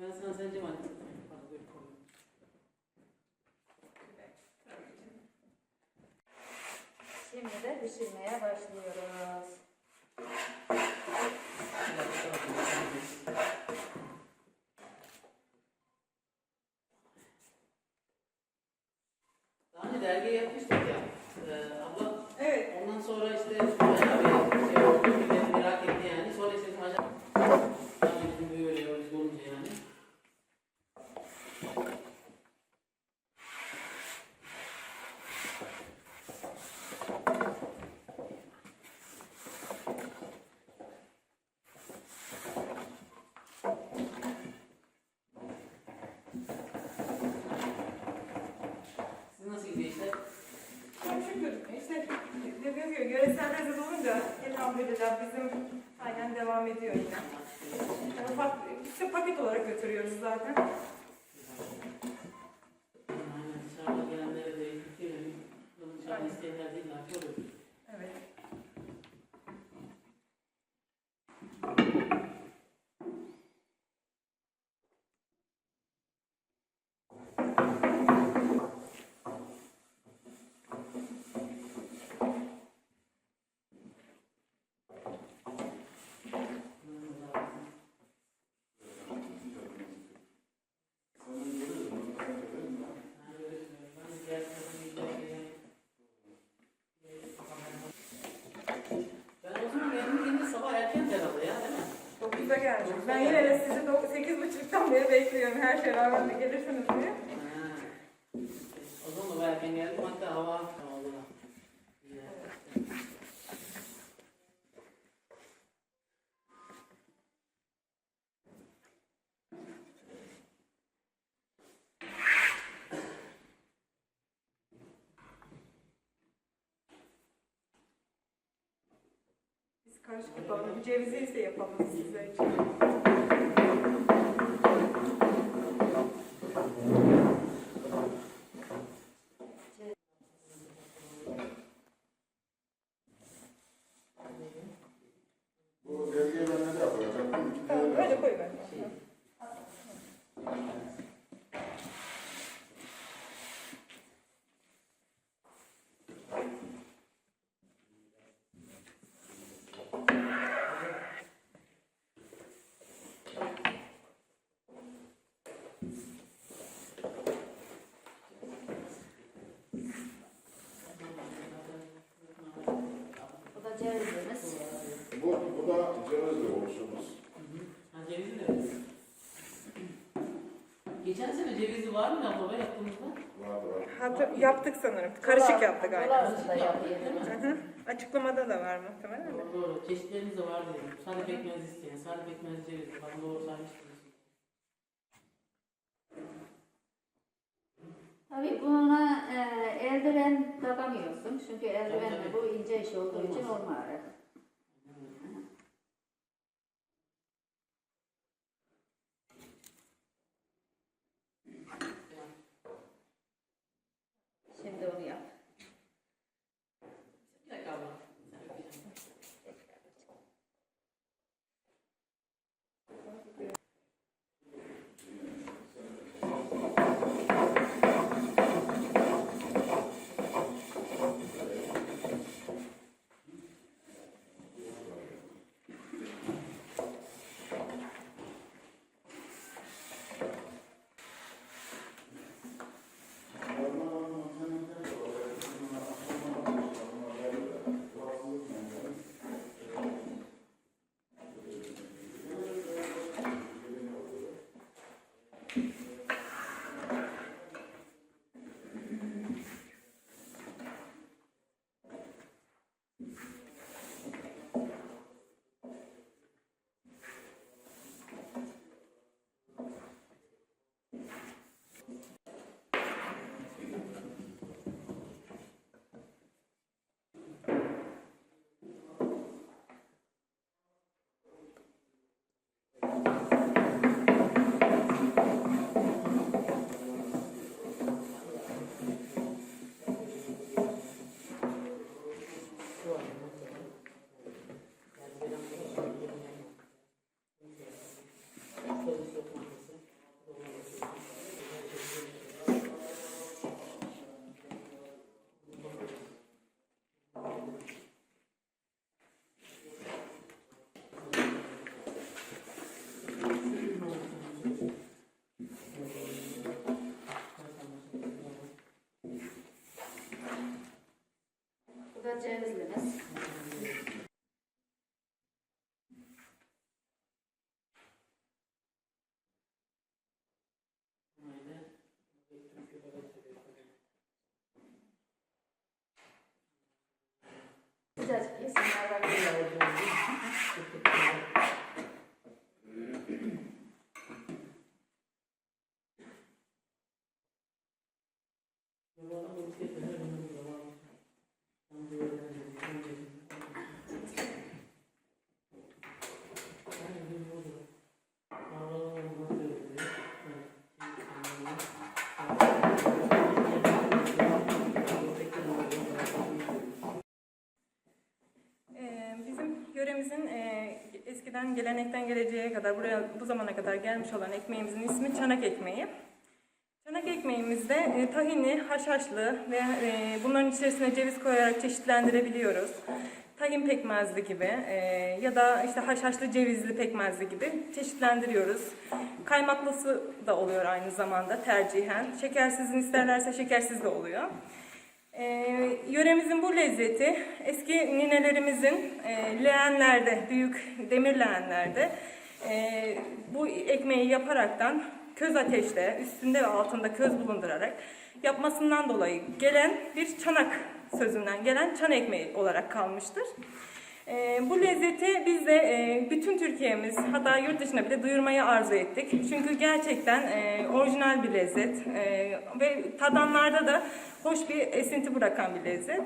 Ben sana sence koy. Şimdi de pişirmeye başlıyoruz. Daha önce dergi yapmıştık ya. Ee, abla Evet. ondan sonra işte bayağı bir şey oldu. Millet merak etti yani. Sonra işte bizim ajan... Daha önce bizim böyle biz olunca yani. Siz nasıl gidiyor işler? Çok şükür. İşte dediğim gibi yöresel lezzet olunca elhamdülillah bizim aynen devam ediyor yine. Yani ufak, de paket olarak götürüyoruz zaten. Aynen dışarıdan gelenlere de yükleyelim. Dışarıdan isteyenler de illa ki oluyor. Evet. Geldiğimde sabah erken herhalde ya değil mi? 9'da geldim. Ben yine de sizi 8.30'dan beri bekliyorum her şey rağmen de gelirsiniz diye. Ha. O zaman da bayağı erken geldim hatta hava havalı. Güzel. Biz karışık yapalım. Cevizi ise yapalım size. Bu dergiye ben ne yapacağım? Tamam böyle koy ben. Bu da cevizimiz. Bu, bu da cevizli oluşumuz. Ha cevizi de. Geçen sene cevizi var mı abla yaptığımızda? Vardı var. Hatır, yaptık sanırım. Karışık yaptık galiba. Dolar da yapıyoruz. Hı hı. Açıklamada da var muhtemelen. Doğru doğru. Çeşitlerimiz de var dedim. Sade pekmez isteyen, sade pekmez ceviz. Bak doğru saymıştınız. Tabii buna e, eldiven takamıyorsun. Çünkü eldivenle bu ince iş olduğu için olmaz. Şimdi las pies en eskiden gelenekten geleceğe kadar buraya bu zamana kadar gelmiş olan ekmeğimizin ismi çanak ekmeği. Çanak ekmeğimizde e, tahinli, haşhaşlı ve e, bunların içerisine ceviz koyarak çeşitlendirebiliyoruz. Tahin pekmezli gibi e, ya da işte haşhaşlı cevizli pekmezli gibi çeşitlendiriyoruz. Kaymaklısı da oluyor aynı zamanda tercihen. Şekersizini isterlerse şekersiz de oluyor. E, yöremizin bu lezzeti eski ninelerimizin e, leğenlerde, büyük demir leğenlerde e, bu ekmeği yaparaktan köz ateşte, üstünde ve altında köz bulundurarak yapmasından dolayı gelen bir çanak sözünden gelen çan ekmeği olarak kalmıştır. E, bu lezzeti biz de e, bütün Türkiye'miz hatta yurt dışına bile duyurmayı arzu ettik. Çünkü gerçekten e, orijinal bir lezzet e, ve tadanlarda da hoş bir esinti bırakan bir lezzet.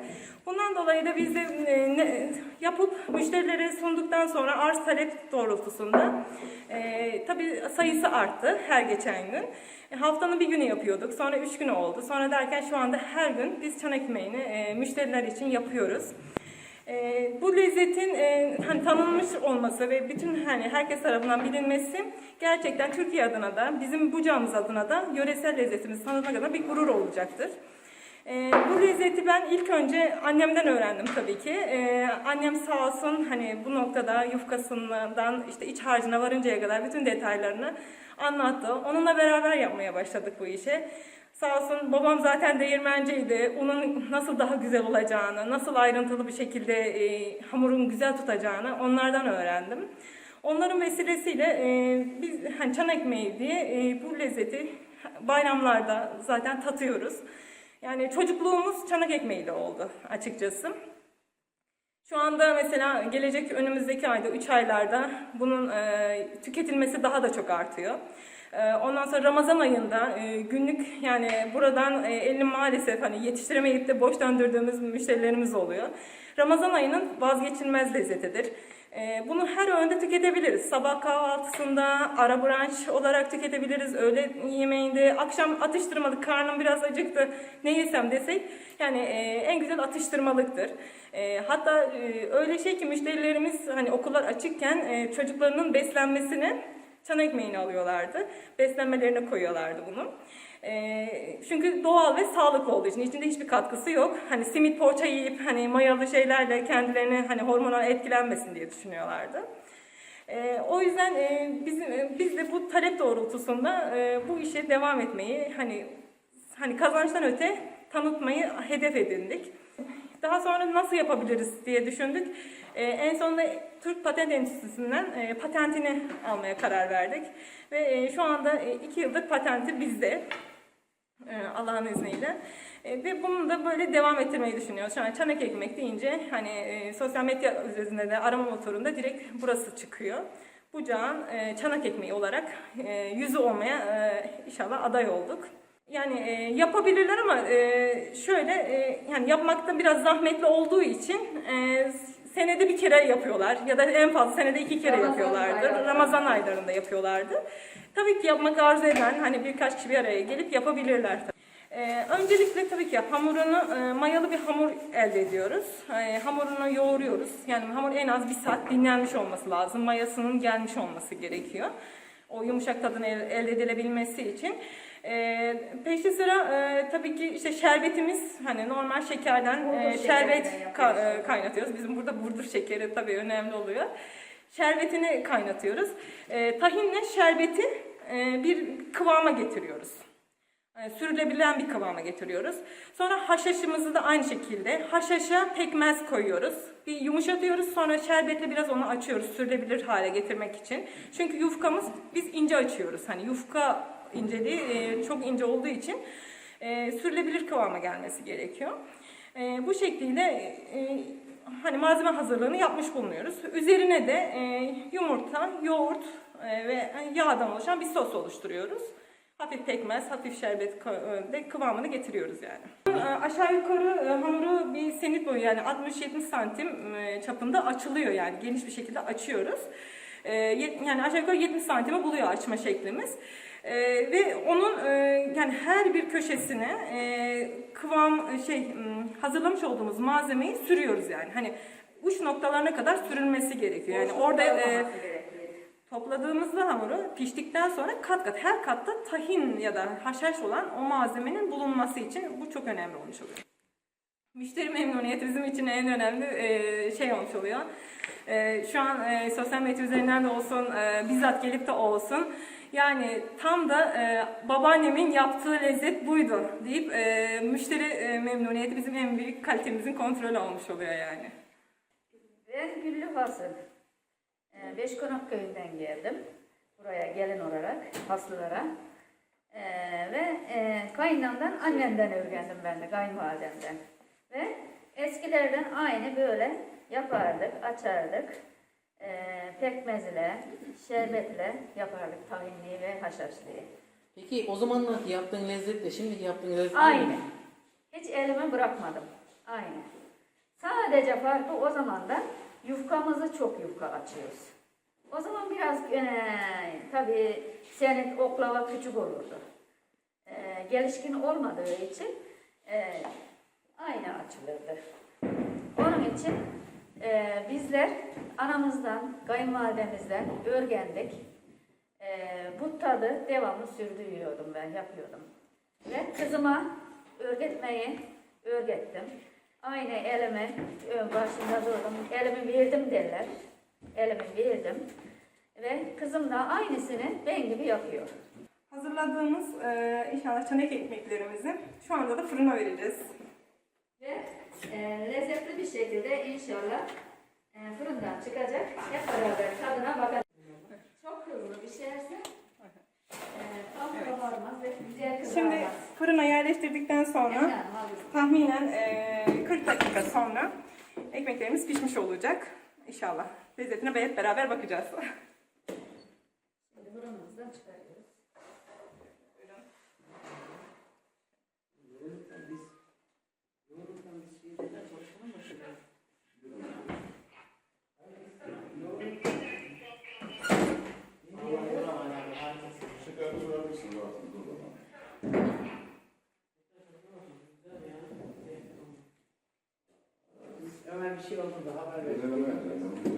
Bundan dolayı da biz de e, ne- yapıp müşterilere sunduktan sonra arz talep doğrultusunda e, tabii sayısı arttı her geçen gün. E, haftanın bir günü yapıyorduk, sonra üç günü oldu. Sonra derken şu anda her gün biz çan ekmeğini e, müşteriler için yapıyoruz. Ee, bu lezzetin e, hani tanınmış olması ve bütün hani herkes tarafından bilinmesi gerçekten Türkiye adına da bizim Bucağımız adına da yöresel lezzetimiz tanıtmak adına bir gurur olacaktır. Ee, bu lezzeti ben ilk önce annemden öğrendim tabii ki. Ee, annem sağ olsun hani bu noktada yufkasından işte iç harcına varıncaya kadar bütün detaylarını anlattı. Onunla beraber yapmaya başladık bu işe. Sağ olsun babam zaten değirmenciydi. Unun nasıl daha güzel olacağını, nasıl ayrıntılı bir şekilde e, hamurun güzel tutacağını onlardan öğrendim. Onların vesilesiyle e, biz hani çan ekmeği diye e, bu lezzeti bayramlarda zaten tatıyoruz. Yani çocukluğumuz çanak ekmeğiyle oldu açıkçası. Şu anda mesela gelecek önümüzdeki ayda 3 aylarda bunun e, tüketilmesi daha da çok artıyor. E, ondan sonra Ramazan ayında e, günlük yani buradan e, elini maalesef hani yetiştiremeyip de boş döndürdüğümüz müşterilerimiz oluyor. Ramazan ayının vazgeçilmez lezzetidir. E, bunu her öğünde tüketebiliriz. Sabah kahvaltısında, ara brunch olarak tüketebiliriz. Öğle yemeğinde, akşam atıştırmalık, karnım biraz acıktı, ne yesem desek yani en güzel atıştırmalıktır. Hatta öyle şey ki müşterilerimiz hani okullar açıkken çocuklarının beslenmesini çan ekmeğini alıyorlardı. Beslenmelerine koyuyorlardı bunu. E, çünkü doğal ve sağlıklı olduğu için içinde hiçbir katkısı yok. Hani simit poğaça yiyip hani mayalı şeylerle kendilerini hani hormonal etkilenmesin diye düşünüyorlardı. E, o yüzden e, bizim e, biz de bu talep doğrultusunda e, bu işe devam etmeyi hani hani kazançtan öte tanıtmayı hedef edindik. Daha sonra nasıl yapabiliriz diye düşündük. Ee, en sonunda Türk Patent Enstitüsü'nden e, patentini almaya karar verdik. Ve e, şu anda e, iki yıldır patenti bizde. E, Allah'ın izniyle. E, ve bunu da böyle devam ettirmeyi düşünüyoruz. Şu an çanak ekmek deyince hani e, sosyal medya üzerinde de arama motorunda direkt burası çıkıyor. Bucağın e, çanak ekmeği olarak e, yüzü olmaya e, inşallah aday olduk. Yani e, yapabilirler ama e, şöyle e, yani yapmakta biraz zahmetli olduğu için e, senede bir kere yapıyorlar ya da en fazla senede iki kere Ramazan yapıyorlardı. ayları. Ramazan aylarında yapıyorlardı. Tabii ki yapmak arzu eden hani birkaç kişi bir araya gelip yapabilirler. Ee, öncelikle tabii ki hamurunu e, mayalı bir hamur elde ediyoruz. E, hamurunu yoğuruyoruz. Yani hamur en az bir saat dinlenmiş olması lazım. Mayasının gelmiş olması gerekiyor. O yumuşak tadını el- elde edilebilmesi için. E, peşi sıra e, tabii ki işte şerbetimiz hani normal şekerden e, şerbet ka- e, kaynatıyoruz. Bizim burada burdur şekeri tabii önemli oluyor. Şerbetini kaynatıyoruz. E, tahinle şerbeti e, bir kıvama getiriyoruz. E, sürülebilen bir kıvama getiriyoruz. Sonra haşhaşımızı da aynı şekilde haşhaşa pekmez koyuyoruz. Bir yumuşatıyoruz sonra şerbetle biraz onu açıyoruz sürülebilir hale getirmek için. Çünkü yufkamız biz ince açıyoruz. Hani yufka inceliği e, çok ince olduğu için e, sürülebilir kıvama gelmesi gerekiyor. E, bu şekilde e, hani malzeme hazırlığını yapmış bulunuyoruz. Üzerine de e, yumurta, yoğurt e, ve yağdan oluşan bir sos oluşturuyoruz. Hafif pekmez, hafif şerbet kı- de kıvamını getiriyoruz yani. E, Aşağı yukarı e, hamuru bir senit boyu yani 60-70 santim e, çapında açılıyor yani geniş bir şekilde açıyoruz. E, Yani aşağı yukarı 70 santime buluyor açma şeklimiz. E, ve onun e, yani her bir köşesine e, kıvam e, şey hazırlamış olduğumuz malzemeyi sürüyoruz yani. Hani uç noktalarına kadar sürülmesi gerekiyor. Yani orada e. Topladığımızda hamuru piştikten sonra kat kat her katta tahin ya da haşhaş olan o malzemenin bulunması için bu çok önemli olmuş oluyor. Müşteri memnuniyeti bizim için en önemli e, şey olmuş oluyor. E, Şu an e, sosyal medya üzerinden de olsun, bizzat gelip de olsun. Yani tam da babaannemin yaptığı lezzet buydu deyip müşteri memnuniyeti bizim en büyük kalitemizin kontrolü olmuş oluyor yani. Ben Güllü Hasım. Ee, Beşkonak köyünden geldim. Buraya gelin olarak Haslılara. Ee, ve e, kayınlamdan annemden öğrendim ben de kayınvalidemden. Ve eskilerden aynı böyle yapardık, açardık. Ee, pekmezle, şerbetle yapardık tahinli ve haşhaşlıyı. Peki o zamanlarki yaptığın lezzetle şimdiki yaptığın lezzet Aynı. Hiç elimi bırakmadım. Aynı. Sadece farkı o zaman da yufkamızı çok yufka açıyoruz. O zaman biraz eee tabii senin oklava küçük olurdu. Eee, gelişkin olmadığı için eee, aynı açılırdı. Onun için eee, bizler anamızdan, kayınvalidemizden öğrendik. Eee, bu tadı devamlı sürdürüyordum ben, yapıyordum. Ve kızıma öğretmeyi öğrettim. Aynı elime ön başında durdum. Elimi verdim derler. Elimi verdim. Ve kızım da aynısını ben gibi yapıyor. Hazırladığımız e, inşallah çanak ekmeklerimizi şu anda da fırına vereceğiz. Ve e, lezzetli bir şekilde inşallah e, fırından çıkacak. Hep beraber tadına bakacağız. Çok hızlı pişerse e, Şimdi fırına yerleştirdikten sonra tahminen e, 40 dakika sonra ekmeklerimiz pişmiş olacak. İnşallah. Lezzetine hep beraber bakacağız. Şimdi fırınımızdan çıkarıyoruz. Ömer bir şey oldu da haber ver.